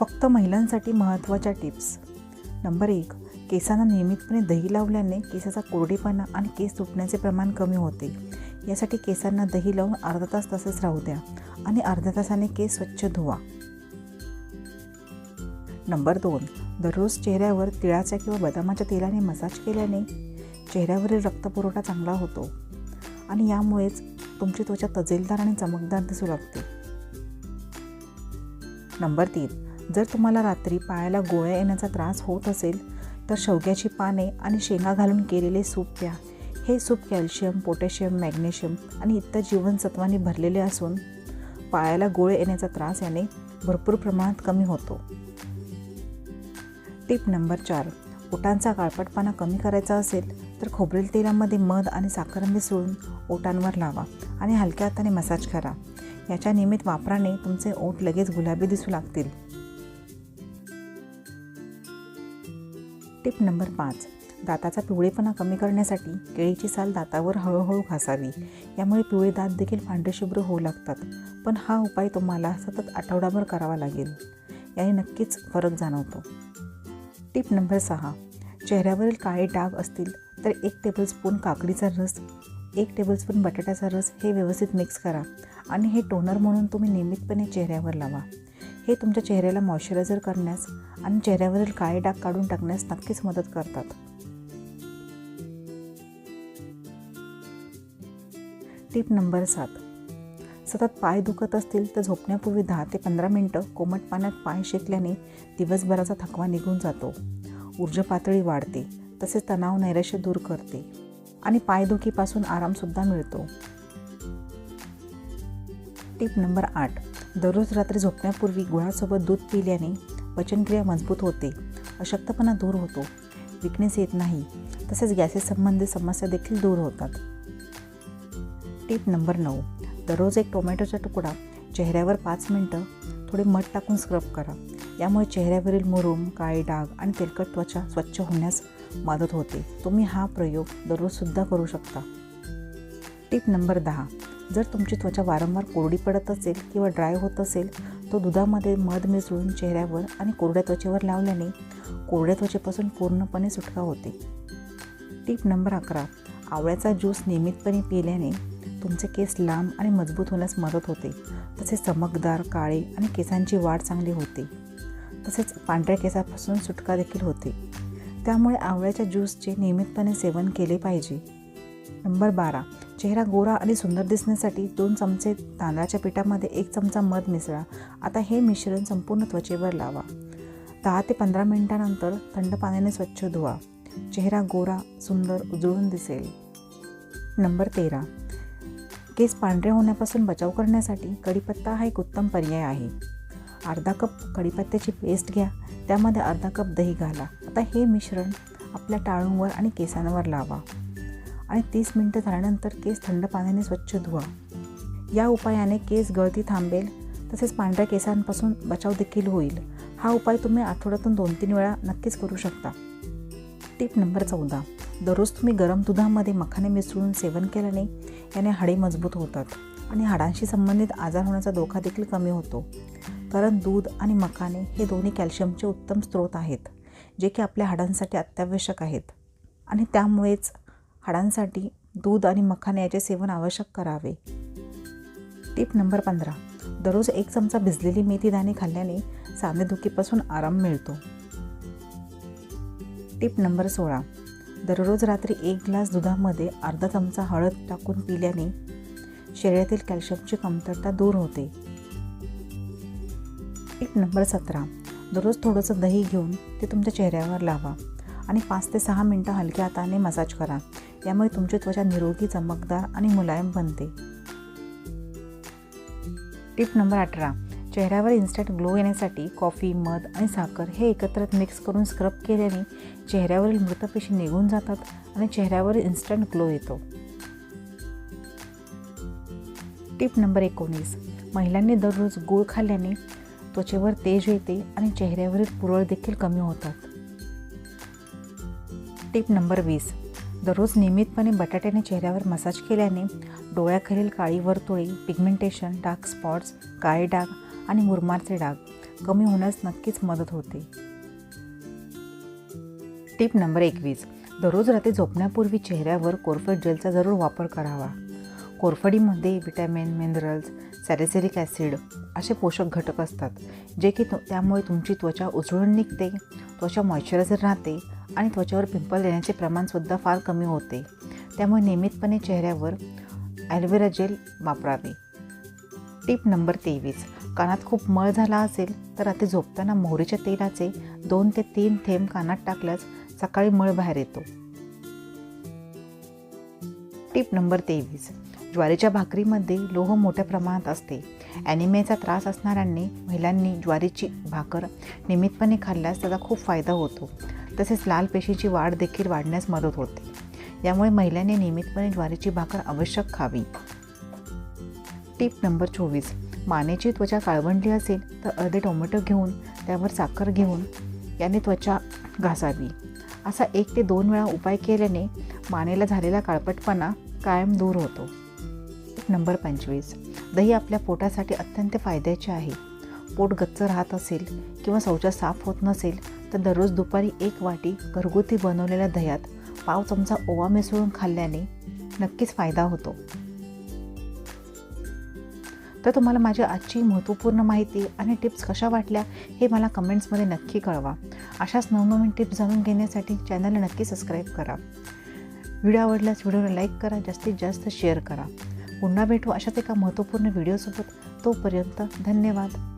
फक्त महिलांसाठी महत्त्वाच्या टिप्स. नंबर एक केसांना नियमितपणे दही लावल्याने केसाचा कोरडेपणा आणि केस तुटण्याचे प्रमाण कमी होते. यासाठी केसांना दही लावून अर्धा तास तसेच राहू द्या आणि अर्ध्या तासाने केस स्वच्छ धुवा. नंबर दोन दररोज चेहऱ्यावर तिळाच्या किंवा बदामाच्या तेलाने मसाज केल्याने चेहऱ्यावरील रक्तपुरवठा चांगला होतो आणि यामुळेच तुमची त्वचा तजेलदार आणि चमकदार दिसू लागते. नंबर तीन जर तुम्हाला रात्री पायाला गोळ्या येण्याचा त्रास होत असेल तर शेवग्याची पाने आणि शेंगा घालून केलेले सूप प्या. हे सूप कॅल्शियम पोटॅशियम मॅग्नेशियम आणि इतर जीवनसत्वांनी भरलेले असून पायाला गोळे येण्याचा त्रास याने भरपूर प्रमाणात कमी होतो. टिप नंबर चार. ओटांचा काळपटपणा कमी करायचा असेल तर खोबरेल तेलामध्ये मध आणि साखर मिसळून ओटांवर लावा आणि हलक्या हाताने मसाज करा. याच्या नियमित वापराने तुमचे ओठ लगेच गुलाबी दिसू लागतील. टिप नंबर पाच. दाताचा पिवळेपणा कमी करण्यासाठी केळीची साल दातावर हळूहळू घासावी. यामुळे पिवळे दात देखील पांढरेशुभ्र होऊ लागतात. पण हा उपाय तुम्हाला सतत आठवडाभर करावा लागेल. याने नक्कीच फरक जाणवतो. टिप नंबर सहा. चेहऱ्यावरील काळे डाग असतील तर एक टेबलस्पून काकडीचा रस एक टेबलस्पून बटाट्याचा रस हे व्यवस्थित मिक्स करा आणि हे टोनर म्हणून तुम्ही नियमितपणे चेहऱ्यावर लावा. हे तुमच्या चेहऱ्याला मॉइश्चरायझर करण्यास आणि चेहऱ्यावरील काळे डाग काढून टाकण्यास नक्कीच मदत करतात. टिप नंबर सात. सतत पाय दुखत असतील तर झोपण्यापूर्वी दहा ते पंधरा मिनटं कोमट पाण्यात पाय शेकल्याने दिवसभराचा थकवा निघून जातो. ऊर्जा पातळी वाढते तसेच तणाव नैराश्य दूर करते आणि पायदुखीपासून आरामसुद्धा मिळतो. टिप नंबर आठ. दररोज रात्री झोपण्यापूर्वी गुळासोबत दूध पिल्याने पचनक्रिया मजबूत होते. अशक्तपणा दूर होतो. विकनेस येत नाही. तसेच गॅसेस संबंधित समस्या देखील दूर होतात. टिप नंबर नऊ. दररोज एक टोमॅटोचा तुकडा चेहऱ्यावर पाच मिनटं थोडे मध टाकून स्क्रब करा. यामुळे चेहऱ्यावरील मुरुम काळे डाग आणि तेलकट त्वचा स्वच्छ होण्यास मदत होते. तुम्ही हा प्रयोग दररोजसुद्धा करू शकता. टिप नंबर दहा. जर तुमची त्वचा वारंवार कोरडी पडत असेल किंवा ड्राय होत असेल तो दुधामध्ये मध मिसळून चेहऱ्यावर आणि कोरड्या त्वचेवर लावल्याने कोरड्या त्वचेपासून पूर्णपणे सुटका होते. टिप नंबर अकरा. आवळ्याचा ज्यूस नियमितपणे पिल्याने तुमचे केस लांब आणि मजबूत होण्यास मदत होते. तसेच चमकदार काळे आणि केसांची वाढ चांगली होते. तसेच पांढऱ्या केसापासून सुटका देखील होते. त्यामुळे आवळ्याच्या ज्यूसचे नियमितपणे सेवन केले पाहिजे. नंबर बारा. चेहरा गोरा आणि सुंदर दिसण्यासाठी दोन चमचे तांदळाच्या पिठामध्ये एक चमचा मध मिसळा. आता हे मिश्रण संपूर्ण त्वचेवर लावा. दहा ते पंधरा मिनिटानंतर थंड पाण्याने स्वच्छ धुवा. चेहरा गोरा सुंदर उजळून दिसेल. नंबर तेरा. केस पांढरे होण्यापासून बचाव करण्यासाठी कढीपत्ता हा एक उत्तम पर्याय आहे. अर्धा कप कढीपत्त्याची पेस्ट घ्या. त्यामध्ये अर्धा कप दही घाला. आता हे मिश्रण आपल्या टाळूंवर आणि केसांवर लावा. आणि तीस मिनटं झाल्यानंतर केस थंड पाण्याने स्वच्छ धुवा. या उपायाने केस गळती थांबेल तसेच पांढऱ्या केसांपासून बचाव देखील होईल. हा उपाय तुम्ही आठवड्यातून दोन तीन वेळा नक्कीच करू शकता. टिप नंबर चौदा. दररोज तुम्ही गरम दुधामध्ये मखाने मिसळून सेवन केल्याने याने हाडे मजबूत होतात आणि हाडांशी संबंधित आजार होण्याचा धोका देखील कमी होतो. कारण दूध आणि मखाने हे दोन्ही कॅल्शियमचे उत्तम स्रोत आहेत जे की आपल्या हाडांसाठी अत्यावश्यक आहेत. आणि त्यामुळेच हाडांसाठी दूध आणि मखाने याचे सेवन आवश्यक करावे. टिप नंबर पंधरा. दररोज एक चमचा भिजलेली मेथी दाणे खाल्ल्याने सांधेदुखीपासून आराम मिळतो. टिप नंबर सोळा. दररोज रात्री एक ग्लास दुधामध्ये अर्धा चमचा हळद टाकून पिल्याने शरीरातील कॅल्शियमची कमतरता दूर होते. टिप नंबर सतरा. दररोज थोडंसं दही घेऊन ते तुमच्या चेहऱ्यावर लावा आणि पाच ते सहा मिनटं हलक्या हाताने मसाज करा. यामुळे तुमची त्वचा निरोगी चमकदार आणि मुलायम बनते. टिप नंबर अठरा. चेहऱ्यावर इन्स्टंट ग्लो येण्यासाठी कॉफी मध आणि साखर हे एकत्र मिक्स करून स्क्रब केल्याने चेहऱ्यावरील मृतपेशी निघून जातात आणि चेहऱ्यावर इन्स्टंट ग्लो येतो. टिप नंबर एकोणीस. महिलांनी दररोज गूळ खाल्ल्याने त्वचेवर तेज येते आणि चेहऱ्यावरील पुरळ देखील कमी होतात. टिप नंबर वीस. दररोज नियमितपणे बटाट्याने चेहऱ्यावर मसाज केल्याने डोळ्याखालील काळी वर्तुळे पिगमेंटेशन डार्क स्पॉट्स काळे डाग आणि मुरमारचे डाग कमी होण्यास नक्कीच मदत होते. टिप नंबर एकवीस. दररोज रात्री झोपण्यापूर्वी चेहऱ्यावर कोरफड जेलचा जरूर वापर करावा. कोरफडीमध्ये विटॅमिन मिनरल्स सॅरेसेरिक ॲसिड असे पोषक घटक असतात जे की तु त्यामुळे तुमची त्वचा उजळून निघते त्वचा मॉइश्चरायझर राहते आणि त्वचेवर पिंपल येण्याचे प्रमाणसुद्धा फार कमी होते. त्यामुळे नियमितपणे चेहऱ्यावर ॲलोवेरा जेल वापरावे. टिप नंबर तेवीस. कानात खूप मळ झाला असेल तर रात्री झोपताना मोहरीच्या तेलाचे दोन ते तीन थेंब कानात टाकल्यास सकाळी मळ बाहेर येतो. टिप नंबर तेवीस. ज्वारीच्या भाकरीमध्ये लोह मोठ्या प्रमाणात असते. ॲनिमियाचा त्रास असणाऱ्यांनी महिलांनी ज्वारीची भाकर नियमितपणे खाल्ल्यास त्याचा खूप फायदा होतो. तसेच लाल पेशीची वाढ देखील वाढण्यास मदत होते. यामुळे महिलांनी नियमितपणे ज्वारीची भाकर आवश्यक खावी. टिप नंबर चोवीस. मानेची त्वचा काळवंडली असेल तर अर्धे टोमॅटो घेऊन त्यावर साखर घेऊन याने त्वचा घासावी. असा एक ते दोन वेळा उपाय केल्याने मानेला झालेला काळपटपणा कायम दूर होतो. नंबर पंचवीस. दही आपल्या पोटासाठी अत्यंत फायद्याचे आहे. पोट गच्च राहत असेल किंवा शौचा साफ होत नसेल तर दररोज दुपारी एक वाटी घरगुती बनवलेल्या दह्यात पाव चमचा ओवा मिसळून खाल्ल्याने नक्कीच फायदा होतो. तर तुम्हाला माझी आजची महत्त्वपूर्ण माहिती आणि टिप्स कशा वाटल्या हे मला कमेंट्समध्ये नक्की कळवा. अशाच नवनवीन टिप्स जाणून घेण्यासाठी चॅनलला नक्की सबस्क्राईब करा. व्हिडिओ आवडल्यास व्हिडिओला लाईक करा जास्तीत जास्त शेअर करा. पुन्हा भेटू अशाच एका महत्त्वपूर्ण व्हिडिओसोबत. तोपर्यंत धन्यवाद.